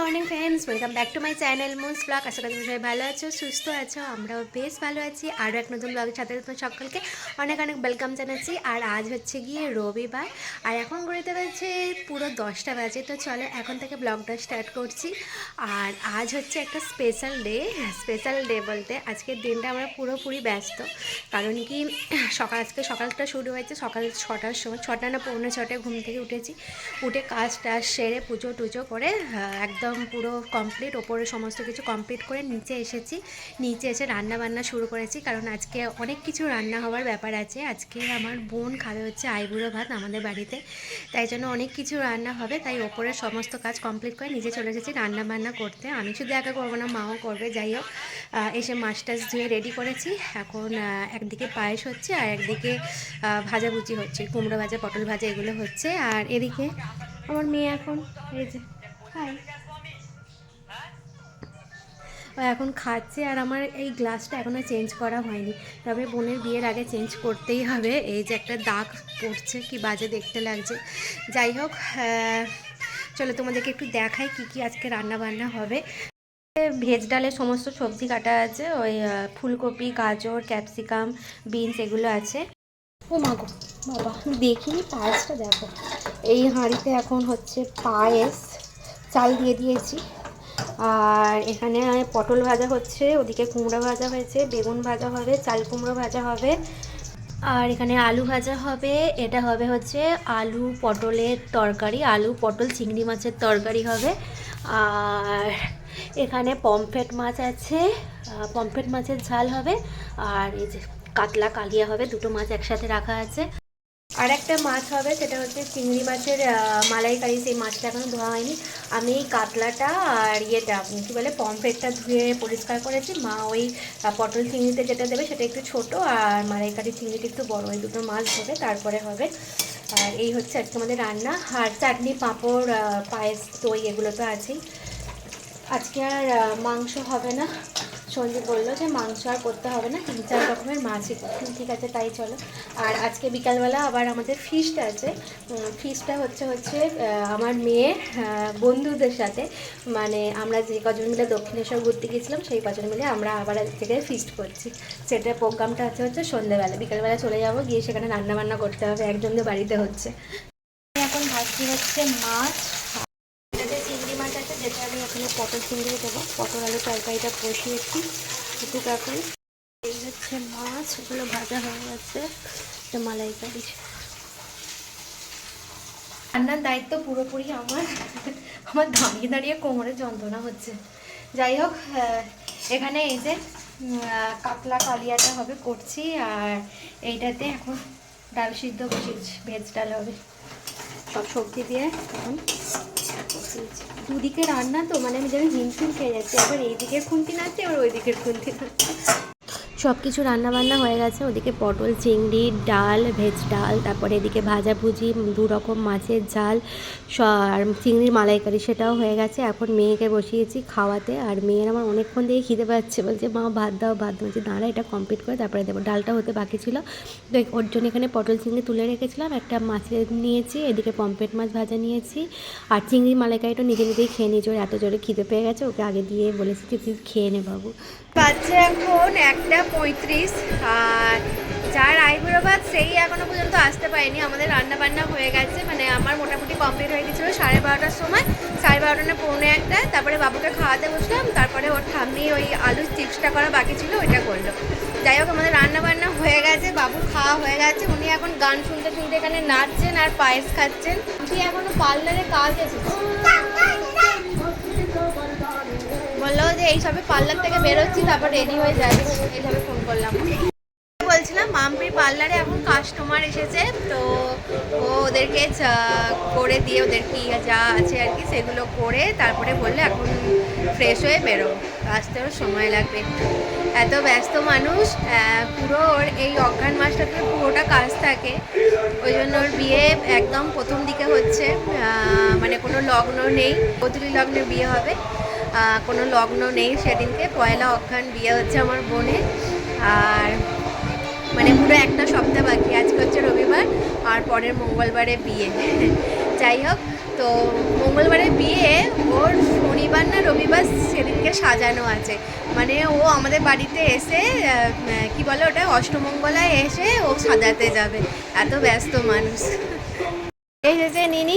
Morning friends, welcome back to my channel Moon's blog. আশা করি সবাই ভালো আছো, সুস্থ আছো, আমরাও বেশ ভালো আছি। আরও এক নতুন ব্লগের সাথে তোমার সকলকে অনেক অনেক ওয়েলকাম জানাচ্ছি। আর আজ হচ্ছে গিয়ে রবিবার, আর এখন ঘুরিতে বাজছে পুরো দশটা বাজে। তো চলো এখন থেকে ব্লগটা স্টার্ট করছি। আর আজ হচ্ছে একটা স্পেশাল ডে স্পেশাল ডে বলতে আজকের দিনটা আমরা পুরোপুরি ব্যস্ত। কারণ কি, সকাল আজকে সকালটা শুরু হয়েছে, সকাল ছটার সময়, ছটা না পৌনে ছটায় ঘুম থেকে উঠেছি। উঠে কাজ টাজ সেরে পুজো টুজো করে একদম পুরো কমপ্লিট ওপরে সমস্ত কিছু কমপ্লিট করে নিচে এসেছি। নিচে এসে রান্না বান্না শুরু করেছি, কারণ আজকে অনেক কিছু রান্না হওয়ার ব্যাপার আছে। আজকে আমার বোন খাবে হচ্ছে আইবুড়ো ভাত আমাদের বাড়িতে। তাই জন্য অনেক কিছু রান্না হবে, তাই ওপরের সমস্ত কাজ কমপ্লিট করে নিজে চলে এসেছি রান্না বান্না করতে। আমি শুধু একা করব না, মাও করবে, যাই হোক। এসে মাছ টাছ ধুয়ে রেডি করেছি। এখন একদিকে পায়েস হচ্ছে আর একদিকে ভাজাভুজি হচ্ছে, কুমড়ো ভাজা, পটল ভাজা এগুলো হচ্ছে। আর এদিকে আমার মেয়ে এখন, এই যে এখন খাচ্ছে আর আমার এই গ্লাসটা এখনও চেঞ্জ করা হয়নি। তবে বোনের বিয়ের আগে চেঞ্জ করতেই হবে। এই যে একটা দাগ পড়ছে, কি বাজে দেখতে লাগছে। যাই হোক চলো তোমাদেরকে একটু দেখাই কি কি আজকে রান্না বান্না হবে ভেজ ডালে সমস্ত সবজি কাটা আছে, ওই ফুলকপি, গাজর, ক্যাপসিকাম, বিনস এগুলো আছে। ও মাগো বাবা দেখিনি, পায়েসটা দেখো। এই হাঁড়িতে এখন হচ্ছে পায়েস। চাল দিয়ে দিয়েছি। আর এখানে পটল ভাজা হচ্ছে, ওদিকে কুমড়ো ভাজা হয়েছে, বেগুন ভাজা হবে, চাল কুমড়ো ভাজা হবে। আর এখানে আলু ভাজা হবে, এটা হবে হচ্ছে আলু পটলের তরকারি, আলু পটল চিংড়ি মাছের তরকারি হবে। আর এখানে পমফ্রেট মাছ আছে পমফ্রেট মাছের ঝাল হবে। আর এই যে কাতলা কালিয়া হবে, দুটো মাছ একসাথে রাখা আছে। আর একটা মাছ হবে, সেটা হচ্ছে চিংড়ি মাছের মালাইকারি। সেই মাছটা এখনও ধোয়া হয়নি। আমি কাতলাটা আর ইয়েটা, কি বলে, পমফ্রেটটা ধুয়ে পরিষ্কার করেছি। মা ওই পটল চিংড়িতে যেটা দেবে সেটা একটু ছোট আর মালাইকারি চিংড়িটা একটু বড়। ওই দুটো মাছ দেবে তারপরে হবে। আর এই হচ্ছে আজকে আমাদের রান্না। আর চাটনি, পাঁপড় পায়েস, দই, এগুলো তো আছেই। আজকে আর মাংস হবে না। সঞ্জীব বলল যে মাংস আর করতে হবে না, তিন চার রকমের মাছই। ঠিক আছে, তাই চলো। আর আজকে বিকালবেলা আবার আমাদের ফিস্ট আছে। ফিস্টটা হচ্ছে হচ্ছে আমার মেয়ে বন্ধুদের সাথে। মানে আমরা যে কজন মিলে দক্ষিণেশ্বর ঘুরতে গেছিলাম সেই কজন মিলে আমরা আবার আজ থেকে ফিস্ট করছি। সেটার প্রোগ্রামটা আছে হচ্ছে সন্ধ্যেবেলা। বিকালবেলা চলে যাব, গিয়ে সেখানে রান্না বান্না করতে হবে। একজনদের বাড়িতে হচ্ছে। এখন ভাজছি হচ্ছে? মাছ এটাতে চিংড়ি মাছ আছে যেটা আমি এখানে পটল চিংড়ি দেবো। পটল আলু তরকারিটা বসিয়েছি। একটু এখন এই হচ্ছে মাছ, এগুলো ভাজা হয়ে গেছে। এটা মালাইকারি রান্নার দায়িত্ব পুরোপুরি আমার। আমার দাঁড়িয়ে দাঁড়িয়ে কোমরে যন্ত্রণা হচ্ছে। যাই হোক এখানে এই যে কাতলা কালিয়াটা হবে করছি, আর এইটাতে এখন ডাল সিদ্ধ বসিয়েছি। ভেজ ডাল হবে। সব সবজি দিয়ে এখন। দুদিকে রান্না তো মানে আমি যেন হিমশিম খেয়ে যাচ্ছি। আবার এই দিকের খুন্তি নাচছে আবার ওই দিকের খুন্তি নাচছে সব কিছু রান্না বান্না হয়ে গেছে। ওদিকে পটল, চিংড়ি, ডাল, ভেজ ডাল, তারপরে এদিকে ভাজাভুজি দু রকম মাছের ঝাল আর চিংড়ির মালাইকারি সেটাও হয়ে গেছে। এখন মেয়েকে বসিয়েছি খাওয়াতে। আর মেয়ের আমার অনেকক্ষণ দিয়ে খিদে পাচ্ছে। বলছে, মা, ভাত দাও ভাত দাও। বলছি, দাঁড়া, এটা কমপ্লিট করে তারপরে দেবো। ডালটা হতে বাকি ছিল। তো ওর জন্য এখানে পটল, চিংড়ি তুলে রেখেছিলাম। একটা মাছের নিয়েছি, এদিকে পম্পেট মাছ ভাজা নিয়েছি। আর চিংড়ি মালাইকারিটা নিজে নিজেই খেয়ে নিয়েছি। ওর এত জোরে খিদে পেয়ে গেছে। ওকে আগে দিয়ে বলেছি যে, তুই খেয়ে নে বাবু। বাচ্চা এখন একটা পঁয়ত্রিশ, আর যার আইবুড়ো ভাত সেই এখনও পর্যন্ত আসতে পারেনি। আমাদের রান্না বান্না হয়ে গেছে মানে আমার মোটামুটি কমপ্লিট হয়ে গেছিল সাড়ে বারোটার সময়। সাড়ে বারোটা না পৌনে একটা, তারপরে বাবুকে খাওয়াতে বসলাম, তারপরে ওর ঠাম্মি ওই আলুর চিপসটা করা বাকি ছিল, ওইটা করল। যাই হোক, আমাদের রান্না বান্না হয়ে গেছে, বাবু খাওয়া হয়ে গেছে, উনি এখন গান শুনতে শুনতে এখানে নাচছেন আর পায়েস খাচ্ছেন। উনি এখনও পার্লারে কাজ এসেছে বলল যে এই সবে পার্লার থেকে বেরোচ্ছি, তারপর রেডি হয়ে যাবে এইভাবে ফোন করলাম। বলছিলাম মাম্পির পার্লারে এখন কাস্টমার এসেছে, তো ও ওদেরকে করে দিয়ে ওদের কি যা আছে আর কি, সেগুলো করে তারপরে বললে এখন ফ্রেশ হয়ে বেরো আসতেও সময় লাগবে একটু। এত ব্যস্ত মানুষ পুরো ওর এই অজ্ঞান মাসটাতে পুরোটা কাজ থাকে। ওই জন্য ওর বিয়ে একদম প্রথম দিকে হচ্ছে মানে কোনো লগ্ন নেই। বদলি লগ্নে বিয়ে হবে। কোনো লগ্ন নেই সেদিনকে। পয়লা অজ্ঞান বিয়ে হচ্ছে আমার বোনের। আর মানে পুরো একটা সপ্তাহ বাকি। আজকে হচ্ছে রবিবার, আর পরের মঙ্গলবারে বিয়ে। যাই হোক, তো মঙ্গলবারে বিয়ে, ওর শনিবার না রবিবার সেদিনকে সাজানো আছে। মানে ও আমাদের বাড়িতে এসে কি বলে ওটা, অষ্টমঙ্গলায় এসে ও সাজাতে যাবে। এত ব্যস্ত মানুষ। যে নিনি।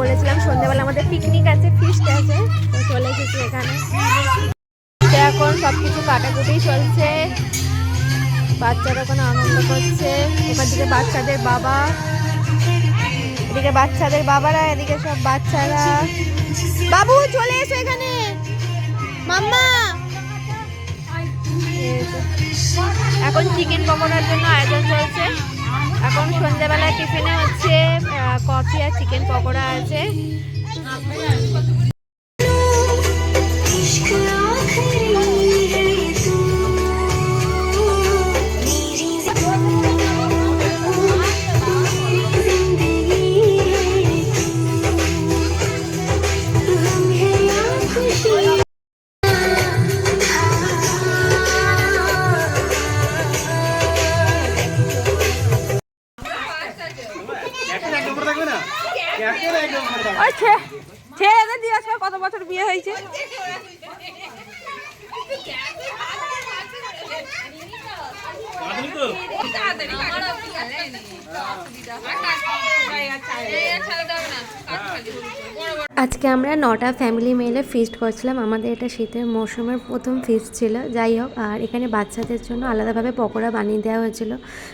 বলেছিলাম, সন্ধ্যাবেলা আমাদের পিকনিক আছে ফিস্ট আছে, তো চলে এসেছি এখানে। এখন সব কিছু কাটাকুটি চলছে। বাচ্চারা ওখানে আনন্দ করছে। ওখান থেকে বাচ্চাদের বাবা, এদিকে বাচ্চাদের বাবারা, এদিকে সব বাচ্চারা। বাবু, চলে এসো এখানে। মাম্মা। এখন চিকেন পকোড়ার জন্য আয়োজন চলছে। এখন সন্ধ্যাবেলা টিফিনে হচ্ছে কফি আর চিকেন পকোড়া আছে। ছেলেদের দিয়ে আসবে কত বছর বিয়ে হয়েছে? আজকে আমরা নটা ফ্যামিলি মিলে ফিস্ট করছিলাম। আমাদের এটা শীতের মৌসুমের প্রথম ফিস্ট ছিল। যাই হোক, আর এখানে বাচ্চাদের জন্য আলাদাভাবে পকোড়া বানিয়ে দেওয়া হয়েছিল।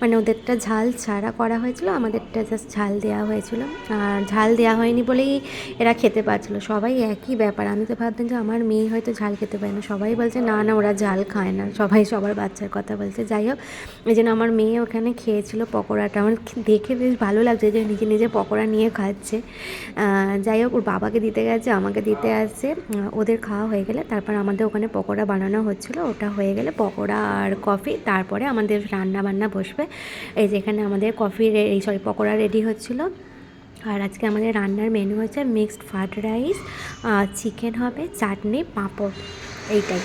মানে ওদেরটা ঝাল ছাড়া করা হয়েছিল, আমাদেরটা জাস্ট ঝাল দেওয়া হয়েছিল। আর ঝাল দেওয়া হয়নি বলেই এরা খেতে পারছিল। সবাই একই ব্যাপার। আমি তো ভাবতাম যে আমার মেয়ে হয়তো ঝাল খেতে পারে না। সবাই বলছে, না না, ওরা ঝাল খায় না। সবাই সবার বাচ্চার কথা বলছে। যাই হোক, এই জন্য আমার মেয়ে ওখানে খেয়েছিল পকোড়াটা। আমার দেখে বেশ ভালো লাগছে যে নিজে নিজে পকোড়া নিয়ে খাচ্ছে। যাই হোক, ওর বাবাকে দিতে গেছে, আমাকে দিতে আসছে ওদের খাওয়া হয়ে গেলে তারপর আমাদের ওখানে পকোড়া বানানো হচ্ছিল, ওটা হয়ে গেলে পকোড়া আর কফি। তারপরে আমাদের রান্না বান্না বসবে। এই যেখানে আমাদের কফি এই সরি, পকোড়া রেডি হচ্ছিল। আর আজকে আমাদের রান্নার মেনু হচ্ছে মিক্সড ফ্রাইড রাইস চিকেন হবে, চাটনি, পাঁপড়, এইটাই।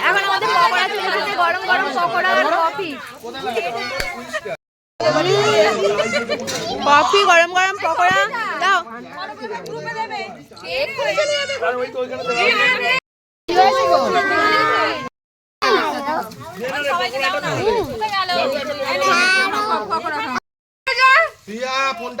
এখন আমাদের পকোড়া চলে এসেছে গরম গরম পকোড়া আর কফি। কফি গরম গরম পকোড়া দাও। আমার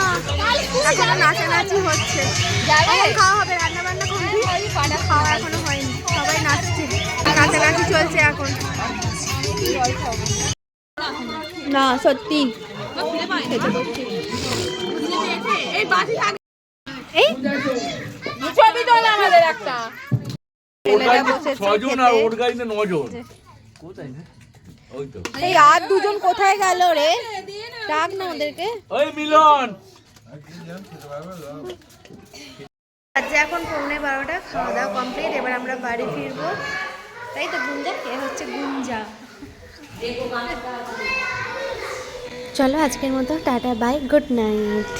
এখনও নাচানাচি হচ্ছে। খাওয়া হবে রান্না বান্না কমপ্লিট খাওয়া এখনও হয়নি সবাই নাচছে। নাচানাচি চলছে এখন। না সত্যি। এই ছবি তোলা আমাদের একটা। ছজন আর ওর গাড়িতে নজন। কোথায়? এই আর দুজন কোথায় গেল রে? ডাক না ওদেরকে। ওই মিলন। আজ এখন পৌনে বারোটা, খাওয়া দাওয়া কমপ্লিট এবার আমরা বাড়ি ফিরবো। তাই তো গুঞ্জা এ হচ্ছে গুঞ্জা। চলো আজকের মতো, টাটা বাই গুড নাইট